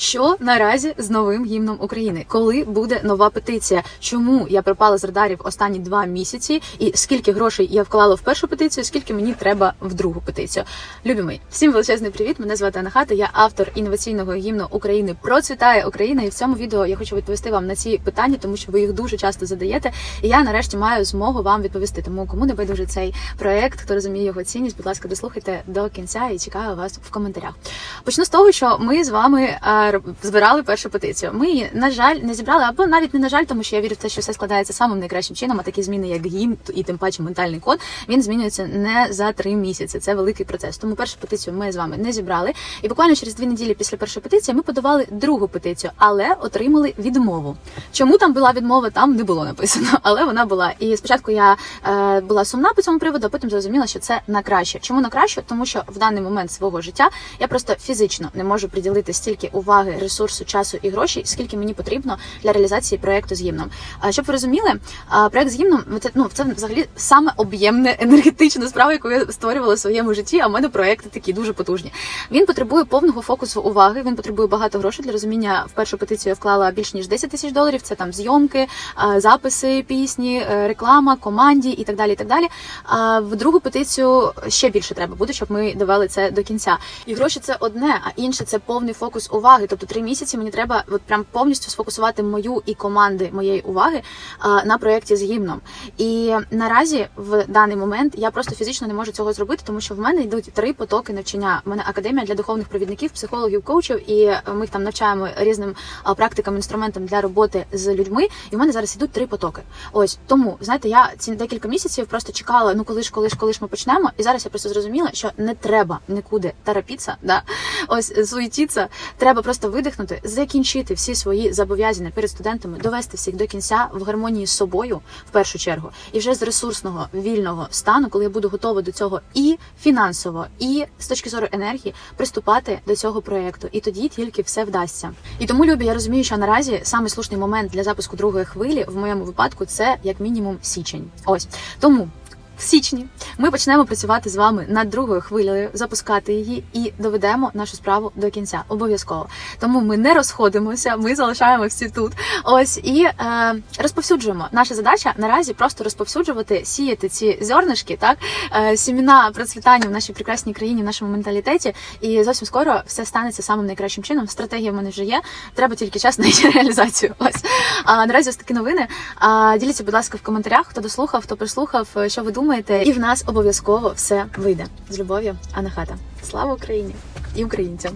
Що наразі з новим гімном України? Коли буде нова петиція? Чому я пропала з радарів останні два місяці? І скільки грошей я вклала в першу петицію? Скільки мені треба в другу петицію? Любі всім величезний привіт! Мене звати Анна Хата. Я автор інноваційного гімну України Процвітає Україна. І в цьому відео я хочу відповісти вам на ці питання, тому що ви їх дуже часто задаєте. І я нарешті маю змогу вам відповісти. Тому кому не байдуже цей проект, хто розуміє його цінність, будь ласка, дослухайте до кінця і чекаю вас в коментарях. Почну з того, що ми з вами е, збирали першу петицію. Ми на жаль, не зібрали, або навіть не на жаль, тому що я вірю в те, що все складається самим найкращим чином. А такі зміни, як гімн і тим паче ментальний код, він змінюється не за три місяці. Це великий процес. Тому першу петицію ми з вами не зібрали. І буквально через дві неділі після першої петиції ми подавали другу петицію, але отримали відмову. Чому там була відмова? Там не було написано, але вона була. І спочатку я е, була сумна по цьому приводу, а потім зрозуміла, що це на краще. Чому на краще? Тому що в даний момент свого життя я просто фізично не можу приділити стільки уваги, ресурсу, часу і грошей, скільки мені потрібно для реалізації проекту з гімном. Щоб ви розуміли, проект з гімном це ну це взагалі саме об'ємне енергетична справа, яку я створювала в своєму житті. А в мене проекти такі дуже потужні. Він потребує повного фокусу уваги. Він потребує багато грошей для розуміння. В першу петицію я вклала більш ніж 10 тисяч доларів. Це там зйомки, записи пісні, е, реклама, команді і так далі. І так далі. А в другу петицію ще більше треба буде, щоб ми довели це до кінця. І гроші це одне, а інше це повний фокус уваги. Тобто три місяці мені треба от прям повністю сфокусувати мою і команди моєї уваги на проєкті з гімном. І наразі в даний момент я просто фізично не можу цього зробити, тому що в мене йдуть три потоки навчання. У мене академія для духовних провідників, психологів, коучів, і ми їх там навчаємо різним практикам, інструментам для роботи з людьми. І в мене зараз ідуть три потоки. Ось тому, знаєте, я ці декілька місяців просто чекала, ну коли ж, коли ж, коли ж ми почнемо. І зараз я просто зрозуміла, що не треба нікуди тарапіться, да ось суетіться. Треба просто видихнути, закінчити всі свої зобов'язання перед студентами, довести всіх до кінця в гармонії з собою в першу чергу, і вже з ресурсного вільного стану, коли я буду готова до цього і фінансово, і з точки зору енергії приступати до цього проекту. І тоді тільки все вдасться. І тому любі, я розумію, що наразі саме слушний момент для запуску другої хвилі в моєму випадку це як мінімум січень. Ось тому. В січні ми почнемо працювати з вами над другою хвилею, запускати її і доведемо нашу справу до кінця. Обов'язково. Тому ми не розходимося, ми залишаємо всі тут. Ось і е, розповсюджуємо. Наша задача наразі просто розповсюджувати, сіяти ці зернишки, так е, сіміна процвітання в нашій прекрасній країні, в нашому менталітеті. І зовсім скоро все станеться самим найкращим чином. Стратегія в мене вже є. Треба тільки час на її реалізацію. Ось а наразі ось такі новини. А діліться, будь ласка, в коментарях, хто дослухав, хто прислухав, е, що ви думаєте, і в нас обов'язково все вийде з любов'ю. Анна Хата. Слава Україні і українцям!